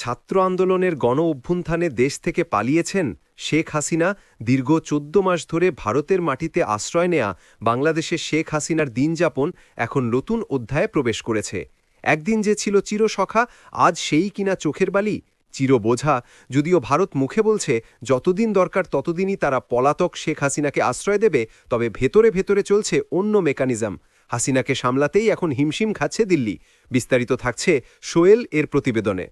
ছাত্র আন্দোলনের গণ অভ্যুত্থানে দেশ থেকে পালিয়েছেন শেখ হাসিনা দীর্ঘ চোদ্দ মাস ধরে ভারতের মাটিতে আশ্রয় নেয়া বাংলাদেশে শেখ হাসিনার দিনযাপন এখন নতুন অধ্যায়ে প্রবেশ করেছে। একদিন যে ছিল চিরসখা, আজ সেই কিনা চোখের বালি? চির বোঝা যদিও ভারত মুখে বলছে, যতদিন দরকার ততদিনই তারা পলাতক শেখ হাসিনাকে আশ্রয় দেবে, তবে ভেতরে ভেতরে চলছে অন্য মেকানিজম। হাসিনাকে সামলাতেই এখন হিমশিম খাচ্ছে দিল্লি। বিস্তারিত থাকছে সোয়েল এর প্রতিবেদনে।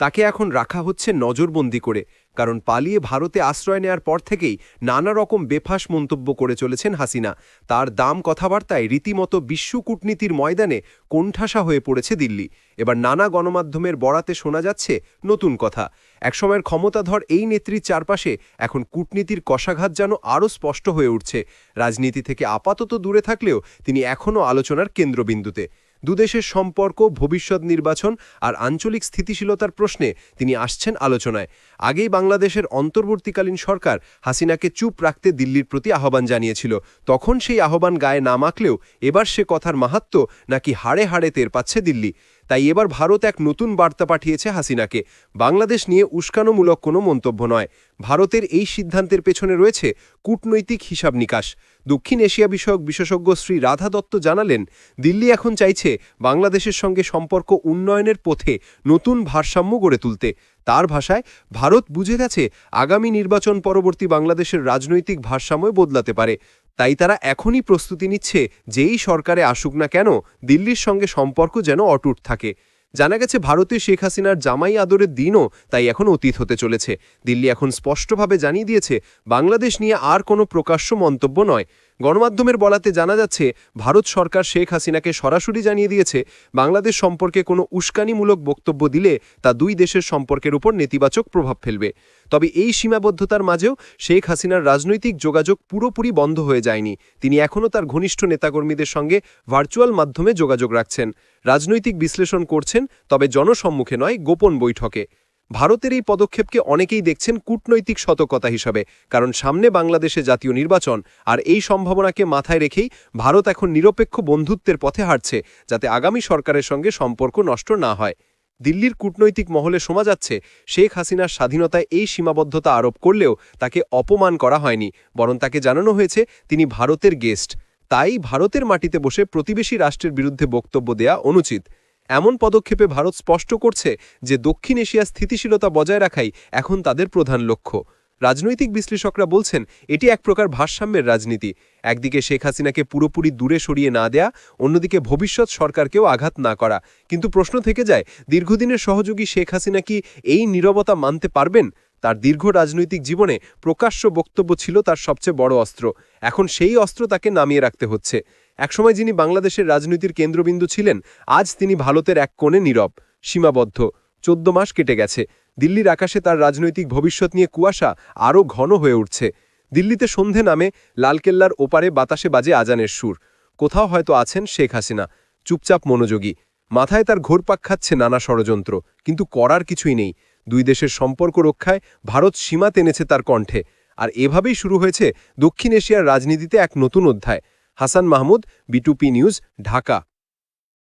তাকে এখন রাখা হচ্ছে নজরবন্দি করে, কারণ পালিয়ে ভারতে আশ্রয় নেয়ার পর থেকেই নানা রকম বেফাস মন্তব্য করে চলেছেন হাসিনা। তার দাম কথাবার্তায় রীতিমতো বিশ্ব কূটনীতির ময়দানে কোণঠাসা হয়ে পড়েছে দিল্লি। এবার নানা গণমাধ্যমের বরাতে শোনা যাচ্ছে নতুন কথা। একসময়ের ক্ষমতাধর এই নেত্রীর চারপাশে এখন কূটনীতির কষাঘাত যেন আরও স্পষ্ট হয়ে উঠছে। রাজনীতি থেকে আপাতত দূরে থাকলেও তিনি এখনও আলোচনার কেন্দ্রবিন্দুতে। দুদেশের সম্পর্ক, ভবিষ্যৎ নির্বাচন আর আঞ্চলিক স্থিতিশীলতার প্রশ্নে তিনি আসছেন আলোচনায়। আগেই বাংলাদেশের অন্তর্বর্তীকালীন সরকার হাসিনাকে চুপ রাখতে দিল্লির প্রতি আহ্বান জানিয়েছিল। তখন সেই আহ্বান গায়ে না মাখলেও এবার সে কথার মাহাত্ম নাকি হাড়ে হাড়ে তের পাচ্ছে দিল্লি। তাই এবার ভারত এক নতুন বার্তা পাঠিয়েছে হাসিনাকে। বাংলাদেশ নিয়ে উস্কানোমূলক কোনো মন্তব্য নয়। ভারতের এই সিদ্ধান্তের পেছনে রয়েছে কূটনৈতিক হিসাব নিকাশ। দক্ষিণ এশিয়া বিষয়ক বিশেষজ্ঞ শ্রী রাধা দত্ত জানালেন, দিল্লি এখন চাইছে বাংলাদেশের সঙ্গে সম্পর্ক উন্নয়নের পথে নতুন ভারসাম্য গড়ে তুলতে। তার ভাষায়, ভারত বুঝে গেছে আগামী নির্বাচন পরবর্তী বাংলাদেশের রাজনৈতিক ভারসাম্য বদলাতে পারে। তাই তারা এখনই প্রস্তুতি নিচ্ছে যেই সরকারে আসুক না কেন, দিল্লির সঙ্গে সম্পর্ক যেন অটুট থাকে। জানা গেছে, ভারতীয় শেখ হাসিনার জামাই আদরের দিনও তাই এখন অতীত হতে চলেছে। দিল্লি এখন স্পষ্টভাবে জানিয়ে দিয়েছে, বাংলাদেশ নিয়ে আর কোনো প্রকাশ্য মন্তব্য নয়। গণমাধ্যমের বলাতে জানা যাচ্ছে, ভারত সরকার শেখ হাসিনাকে সরাসরি জানিয়ে দিয়েছে, বাংলাদেশ সম্পর্কে কোনো উস্কানিমূলক বক্তব্য দিলে তা দুই দেশের সম্পর্কের উপর নেতিবাচক প্রভাব ফেলবে। তবে এই সীমাবদ্ধতার মাঝেও শেখ হাসিনার রাজনৈতিক যোগাযোগ পুরোপুরি বন্ধ হয়ে যায়নি। তিনি এখনও তার ঘনিষ্ঠ নেতাকর্মীদের সঙ্গে ভার্চুয়াল মাধ্যমে যোগাযোগ রাখছেন। রাজনৈতিক বিশ্লেষণ করছেন, তবে জনসম্মুখে নয়, গোপন বৈঠকে। ভারতের এই পদক্ষেপকে অনেকেই দেখছেন কূটনৈতিক সতর্কতা হিসাবে, কারণ সামনে বাংলাদেশে জাতীয় নির্বাচন, আর এই সম্ভাবনাকে মাথায় রেখেই ভারত এখন নিরপেক্ষ বন্ধুত্বের পথে হাঁটছে, যাতে আগামী সরকারের সঙ্গে সম্পর্ক নষ্ট না হয়। দিল্লির কূটনৈতিক মহলে শোনা যাচ্ছে, শেখ হাসিনার স্বাধীনতায় এই সীমাবদ্ধতা আরোপ করলেও তাকে অপমান করা হয়নি, বরং তাকে জানানো হয়েছে তিনি ভারতের গেস্ট। তাই ভারতের মাটিতে বসে প্রতিবেশী রাষ্ট্রের বিরুদ্ধে বক্তব্য দেয়া অনুচিত। এমন পদক্ষেপে ভারত স্পষ্ট করছে যে দক্ষিণ এশিয়ার স্থিতিশীলতা বজায় রাখাই এখন তাদের প্রধান লক্ষ্য। রাজনৈতিক বিশ্লেষকরা বলছেন, এটি এক প্রকার ভারসাম্যের রাজনীতি। একদিকে শেখ হাসিনাকে পুরোপুরি দূরে সরিয়ে না দেয়া, অন্যদিকে ভবিষ্যৎ সরকারকেও আঘাত না করা। কিন্তু প্রশ্ন থেকে যায়, দীর্ঘদিনের সহযোগী শেখ হাসিনা কি এই নীরবতা মানতে পারবেন? তার দীর্ঘ রাজনৈতিক জীবনে প্রকাশ্য বক্তব্য ছিল তার সবচেয়ে বড় অস্ত্র। এখন সেই অস্ত্র তাকে নামিয়ে রাখতে হচ্ছে। একসময় যিনি বাংলাদেশের রাজনীতির কেন্দ্রবিন্দু ছিলেন, আজ তিনি ভারতের এক কোণে নীরব, সীমাবদ্ধ। চোদ্দ মাস কেটে গেছে। দিল্লির আকাশে তার রাজনৈতিক ভবিষ্যৎ নিয়ে কুয়াশা আরও ঘন হয়ে উঠছে। দিল্লিতে সন্ধে নামে লালকেল্লার ওপারে বাতাসে বাজে আজানের সুর। কোথাও হয়তো আছেন শেখ হাসিনা। চুপচাপ মনোযোগী। মাথায় তার ঘোরপাক খাচ্ছে নানা ষড়যন্ত্র। কিন্তু করার কিছুই নেই। দুই দেশের সম্পর্ক রক্ষায় ভারত সীমা টেনেছে তার কণ্ঠে। আর এভাবেই শুরু হয়েছে দক্ষিণ এশিয়ার রাজনীতিতে এক নতুন অধ্যায়। হাসান মাহমুদ বিটুপি নিউজ ঢাকা